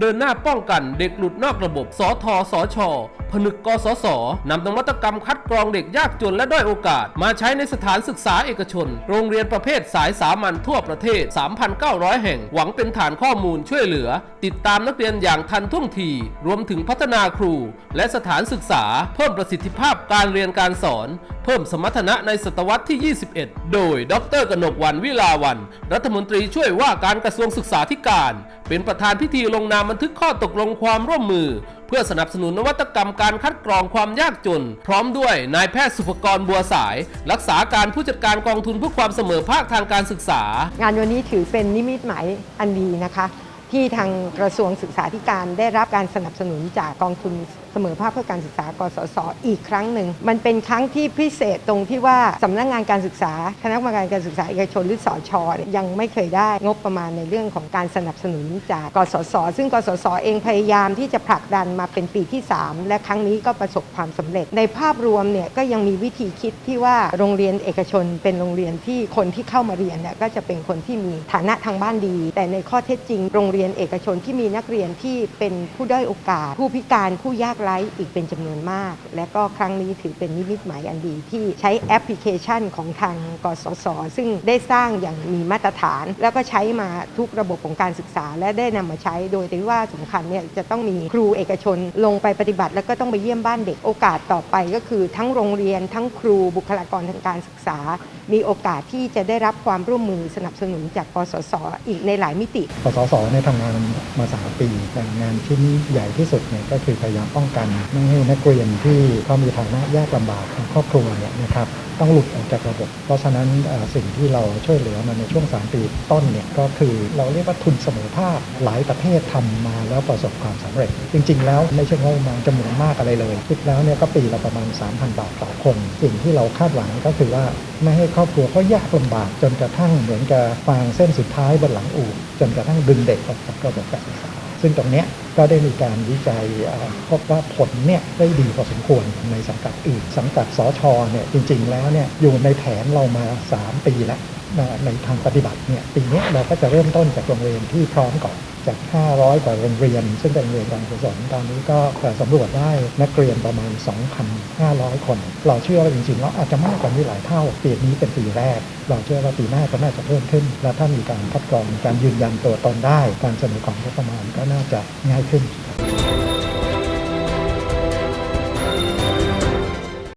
เดินหน้าป้องกันเด็กหลุดนอกระบบสทสช ผนึกกสศนำนวัตกรรมคัดกรองเด็กยากจนและด้อยโอกาส มาใช้ในสถานศึกษาเอกชน โรงเรียนประเภทสายสามัญทั่วประเทศ 3,900 แห่ง หวังเป็นฐานข้อมูลช่วยเหลือ ติดตามนักเรียนอย่างทันท่วงที รวมถึงพัฒนาครู และสถานศึกษา เพิ่มประสิทธิภาพการเรียนการสอน เพิ่มสมรรถนะในศตวรรษที่ 21 โดย ดรกนกวันวิลาวัน รัฐมนตรีช่วยว่าการกระทรวงศึกษาธิการ เป็นประธานพิธีลงนามบันทึกข้อตกลงความร่วมมือ เพื่อสนับสนุนนวัตกรรมการคัดกรองความยากจน พร้อมด้วยนายแพทย์สุภกรบัวสาย รักษาการผู้จัดการกองทุนเพื่อความเสมอภาคทางการศึกษา งานวันนี้ถือเป็นนิมิตหมายอันดีนะคะ ที่ทางกระทรวงศึกษาธิการได้รับการสนับสนุนจากกองทุนเสมอภาคเพื่อการศึกษากสศอีกครั้งหนึ่ง มันเป็นครั้งที่พิเศษตรงที่ว่าสำนักงานการศึกษาคณะกรรมการการศึกษาเอกชนหรือสอชเนี่ยยังไม่เคยได้งบประมาณในเรื่องของการสนับสนุนจากกสศซึ่งกสศเองพยายามที่จะผลักดันมาเป็นปีที่ 3 และครั้งนี้ก็ประสบความสำเร็จ ในภาพรวมเนี่ยก็ยังมีวิธีคิดที่ว่าโรงเรียนเอกชน เป็นโรงเรียนที่คนที่เข้ามาเรียนเนี่ยก็จะเป็นคนที่มีฐานะทางบ้านดี แต่ในข้อเท็จจริงโรงเรียนเอกชนที่มีนักเรียนที่เป็นผู้ด้อยโอกาส ผู้พิการผู้ยากไร้อีกเป็นจำนวนมาก และก็ครั้งนี้ถือเป็นนิมิตหมายอันดีที่ใช้แอปพลิเคชันของทางกสศซึ่งได้สร้างอย่างมีมาตรฐาน แล้วก็ใช้มาทุกระบบของการศึกษา และได้นำมาใช้โดยที่ว่าสำคัญเนี่ยจะต้องมีครูเอกชนลงไปปฏิบัติ แล้วก็ต้องไปเยี่ยมบ้านเด็กโอกาสต่อไปก็คือ ทั้งโรงเรียนทั้งครูบุคลากรทางการศึกษา มีโอกาสที่จะได้รับความร่วมมือสนับสนุนจากกสศอีกในหลายมิติกสศเนี่ยทำงานมาสามปีแต่งานชิ้นใหญ่ที่สุดเนี่ยก็คือพยายามป้องกัน ไม่ให้นักเรียนที่เขามีฐานะยากลำบากของครอบครัวเนี่ยนะครับ ต้องหลุดออกจากระบบ เพราะฉะนั้นสิ่งที่เราช่วยเหลือมาในช่วง 3 ปีต้นเนี่ยก็คือเราเรียกว่าทุนเสมอภาคหลายประเทศทำมาแล้วประสบความสำเร็จ จริง ๆ แล้วไม่ใช่งบประมาจำนวนมากอะไรเลยคิดแล้วเนี่ยก็ปีละประมาณ 3,000 บาทต่อคน สิ่งที่เราคาดหวังก็คือว่าไม่ให้ครอบครัวเขายากลำบาก จนกระทั่งเหมือนกับฟางเส้นสุดท้ายบนหลังอู่จนกระทั่งดึงเด็กออกจากระบบการศึกษา ซึ่งตรงนี้ก็ได้มีการวิจัยพบว่าผลเนี่ยได้ดีพอสมควรในสังกัดอื่น สังกัดสชเนี่ยจริง ๆ แล้วเนี่ยอยู่ในแผนเรามา 3 ปีแล้วในทางปฏิบัติเนี่ยปีนี้เราก็จะเริ่มต้นจากโรงเรียนที่พร้อมก่อน จาก 500 กว่าโรงเรียน ซึ่งเป็นโรงเรียนการกุศลตอนนี้ก็สำรวจได้นักเรียนประมาณ 2,500 คน เราเชื่อว่าจริงๆแล้วอาจจะมากกว่านี้หลายเท่า ปีนี้เป็นปีแรก เราเชื่อว่าปีหน้าก็น่าจะเพิ่มขึ้น และถ้ามีการคัดกรองการยืนยันตัวตนได้ การเสนอของงบประมาณก็น่าจะง่ายขึ้น